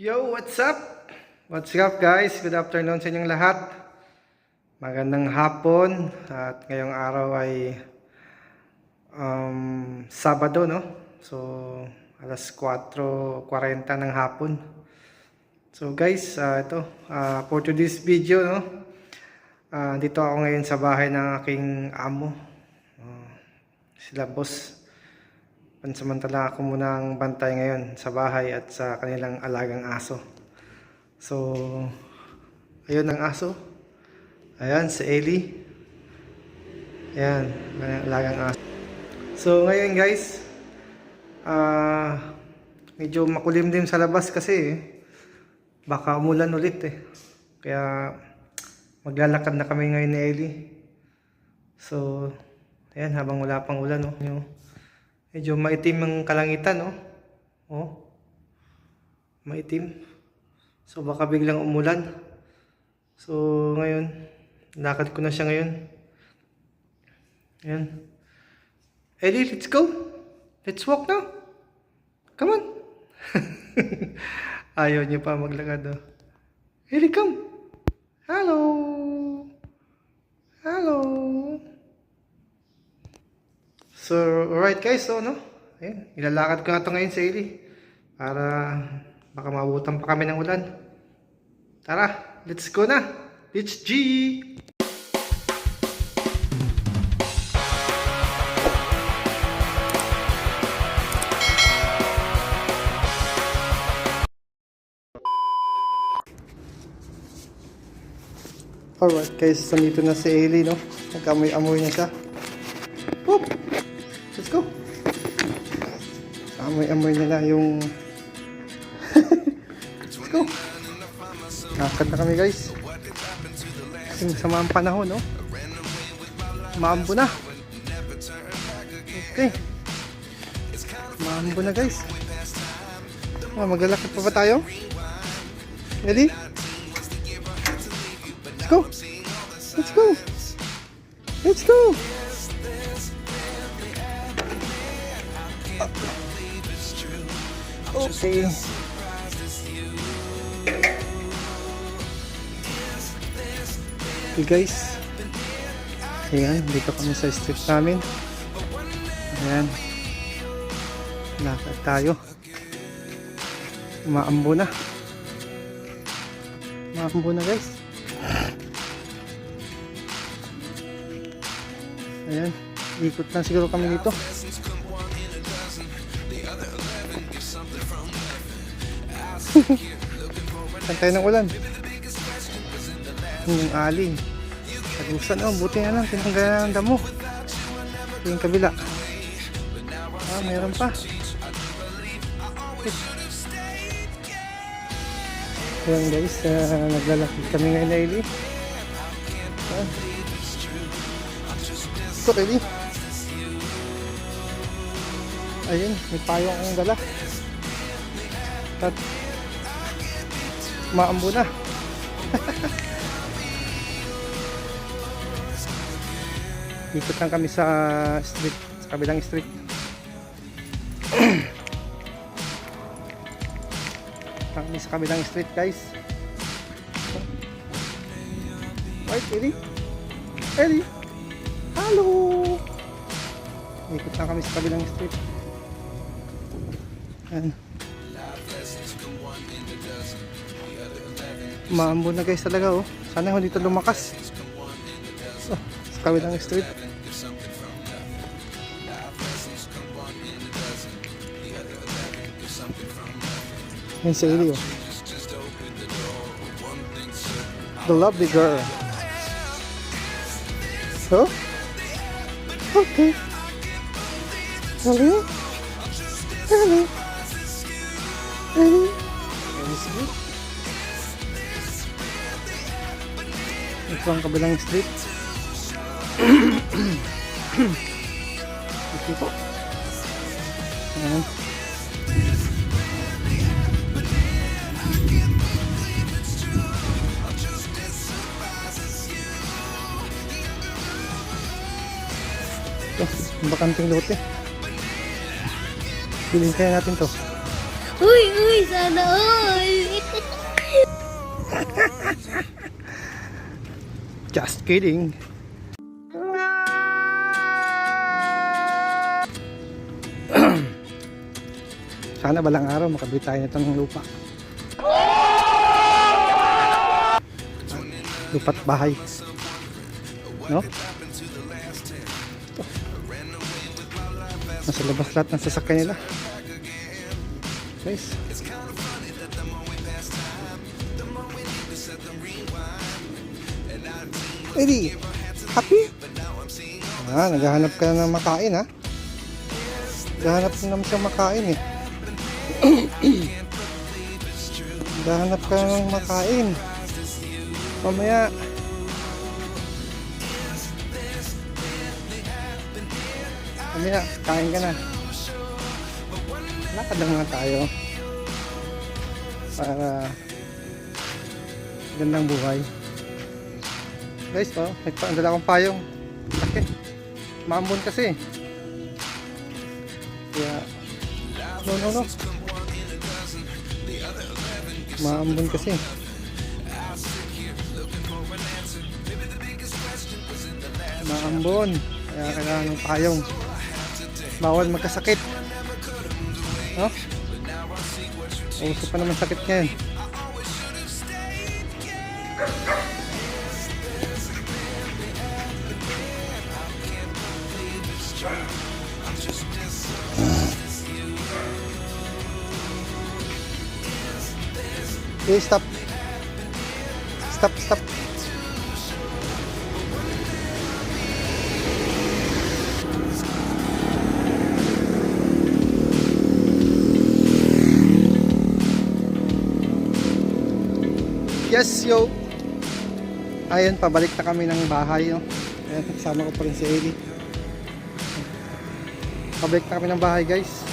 Yo, what's up? What's up guys? Good afternoon sa inyong lahat. Magandang hapon at ngayong araw ay um, Sabado, no? So, alas 4.40 ng hapon. So guys, ah, ito, ah, for today's video, no? Ah, dito ako ngayon sa bahay ng aking amo. Ah, sila boss. Pansamantala ako munang bantay ngayon sa bahay at sa kanilang alagang aso. So, ayun ang aso. Ayan, si Ellie. Ayan, kanilang alagang aso. So, ngayon guys, ah, medyo makulimlim sa labas kasi eh. Baka umulan ulit eh. Kaya, maglalakad na kami ngayon ni Ellie. So, ayan, habang wala pang ulan, no? Medyo maitim ang kalangitan, no? Oh. Maitim. So, baka biglang umulan. So, ngayon, lakad ko na siya ngayon. Ayan. Ellie, let's go. Let's walk now. Come on. Ayaw niyo pa maglakad, oh. Ellie, come. Hello. Hello. So, alright guys, so no? Ayun, ilalakad ko na ito ngayon sa Ili. Para baka mabutan pa kami ng ulan. Tara, let's go na! Let's G! Alright guys, nandito na si Eli, no? Nagkamoy-amoy na siya. Whoop! Let's go! Amoy-amoy nila yung... Let's go! Nakakad na kami guys. Yung sama ang panahon, no? Maambo na. Okay. Maambo na guys. Ah, maglalakad pa ba tayo? Ready? Let's go! Let's go! Let's go! Okay. Okay guys. Ayan, dito kami sa street namin. Ayan. Lakad tayo. Maambo na. Maambo na guys. Ayan. Ikot lang siguro kami dito. Pantay ng ulan. Yung ali. Tagusan oh, buti na lang. Tinanggalan ng damo. Yung kabila. Ah, mayroon pa. Ayan guys, uh, naglalakad kami ngayon na Eli. Ah. Ito, Eli. Ayun, may payong akong dala. At maambo na. Ikot lang kami sa street, sa kabilang street. kami sa kabilang street guys. Right, Eddie? Eddie? Hello! Ikot lang kami sa kabilang street. Ayan. Maambo na guys talaga oh. Sana hindi dito lumakas. Oh, sa kabilang street. Yan si Elio. The lovely girl. So? Okay. Hello? Hello? Hello? Ang kabilang street. Ito po. Ayan. Ito, ang bakanting lote. Bilhin kaya natin to. Uy, uy, sana all. Just kidding. Sana balang araw makabili tayo nito lupa. Lupa't bahay. No? Nasa labas lahat ng sasakyan nila. Guys. Eddie, happy? Ah, naghahanap ka na ng makain ha? Naghahanap ka naman siyang makain eh. naghahanap ka ng makain. Mamaya. Mamaya, kain ka na. Lakad lang nga tayo. Para gandang buhay. Guys, oh, may pa, ang dala kong payong. Laki. Maambon kasi. Kaya, no, no, no. Maambon kasi. Maambon. Kaya kailangan ng payong. Bawal magkasakit. No? Uso pa naman sakit ngayon. Okay, stop. Stop, stop. Yes, yo. Ayun, pabalik na kami ng bahay, no. Ayan, kasama ko pa rin si Ellie. Pabalik na kami ng bahay, guys.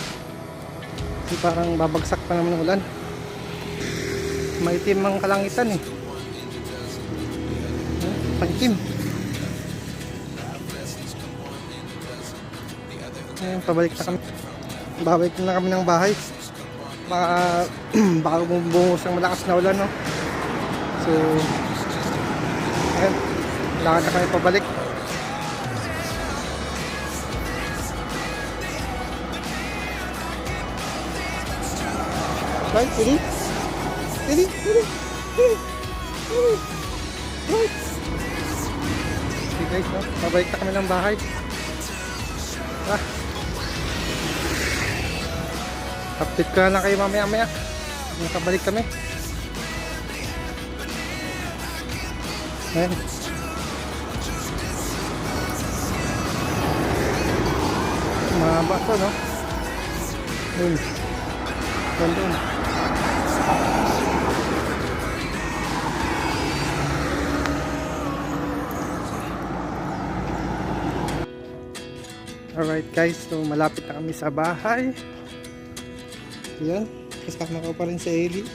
Kasi parang babagsak pa naman ng ulan. Maitim ang kalangitan eh. Paitim. Ayun, pabalik na kami. Babalik na kami ng bahay. Baka, baka bumubuhos ang malakas na ulan, no? So, ayun. Lakad na kami pabalik. Right, ready? Ready? Ready? Ready? Right. Okay guys, no? Na kami ng bahay. Ah. Update ko na lang kayo mamaya maya. Nakabalik kami. Ayan. Mahaba to, no? Yun. Doon. Alright guys, so malapit na kami sa bahay. Yan, kasama ko pa rin si Ellie.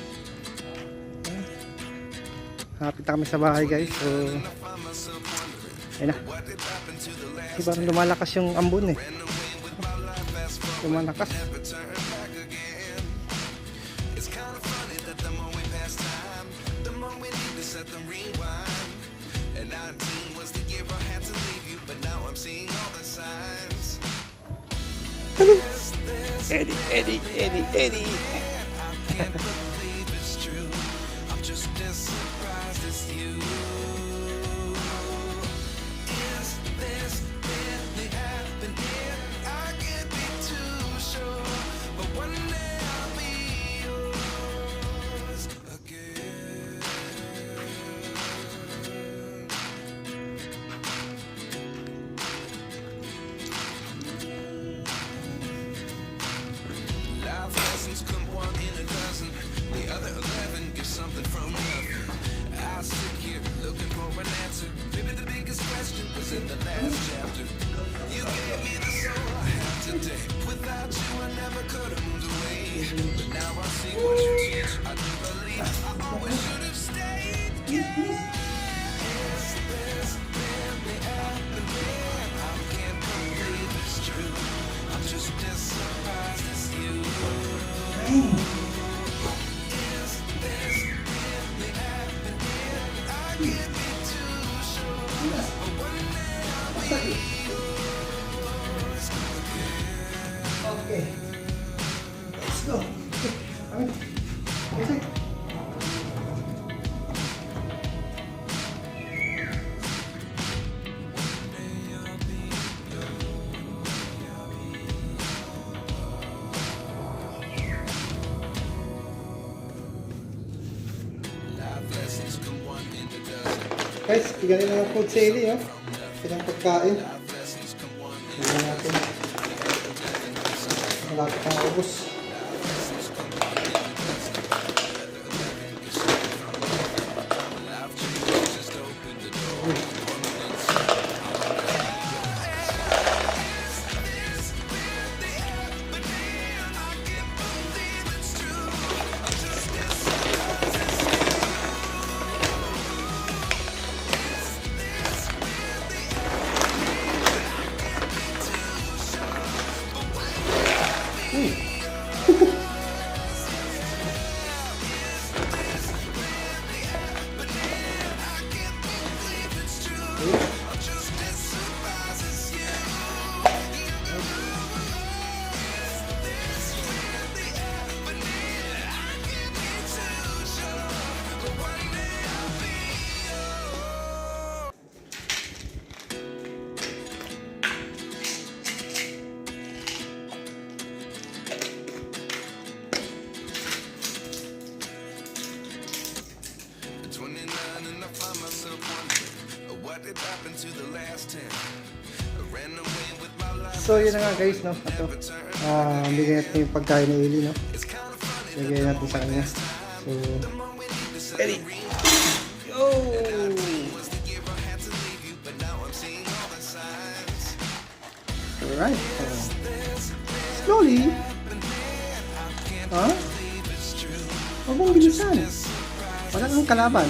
Malapit na kami sa bahay guys, so ayun na. Kasi parang lumalakas yung ambon eh. Lumalakas. Eddie, Eddie, Eddie, Eddie. in the last chapter. You gave me the soul I have today. Without you, I never could have moved away. But now I see what you teach. I do believe I always should Guys, bigyan nila ng food sa Eli, oh. Pinang pagkain. Bigyan natin. Malapit na ubos. So, yun na nga guys, no? Ito. Ah, bigyan natin yung pagkain ni Eli, no? Bigyan natin sa kanya. So, Eli! Yo! Alright. Oh. Slowly. Ha? Huwag mong bilisan. Wala kang kalaban.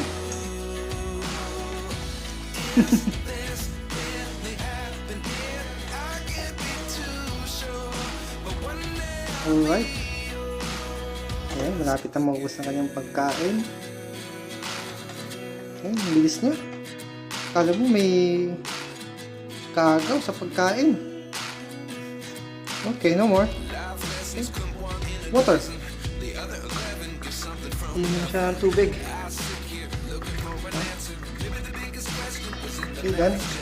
Alright. Ayan, malapit na maubos na kanyang pagkain. Ayan, bilis niya. Kala mo may kagaw sa pagkain. Okay, no more. Okay. Water. Inom siya ng tubig. Okay, done.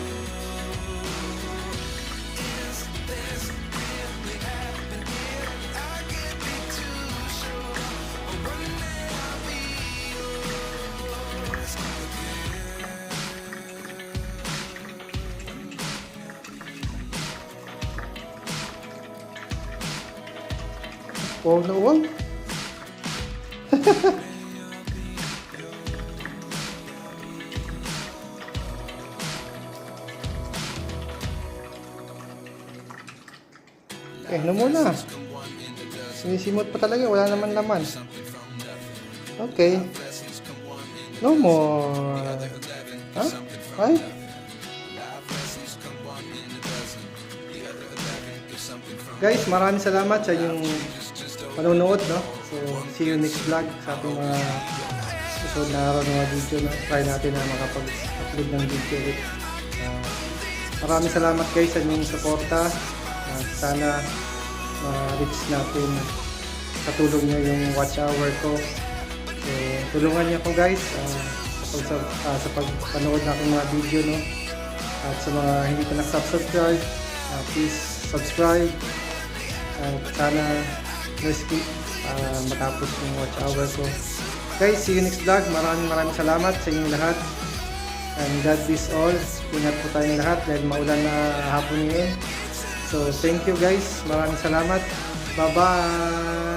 Wow na uwaw. Eh, ano muna? Sinisimot pa talaga, wala naman laman. Okay. No more. Ha? Ay? Guys, maraming salamat sa inyong panonood, no? So, see you next vlog sa ating mga susunod na araw ng mga video, no? Try natin na makapag-upload ng video ulit. Ah, maraming salamat guys sa inyong suporta. Ah, sana ma-reach natin sa tulong nyo yung watch hour ko. So, tulungan niyo ako guys ah, sa, pag, sa, pagpanood ng mga video, no? At sa mga hindi pa nakasubscribe, ah, please subscribe. At sana rescue uh, matapos yung watch hour ko. Guys, see you next vlog. Maraming maraming salamat sa inyong lahat. And God bless all. Ingat po tayong lahat dahil maulan na hapon ngayon. So, thank you guys. Maraming salamat. Bye-bye!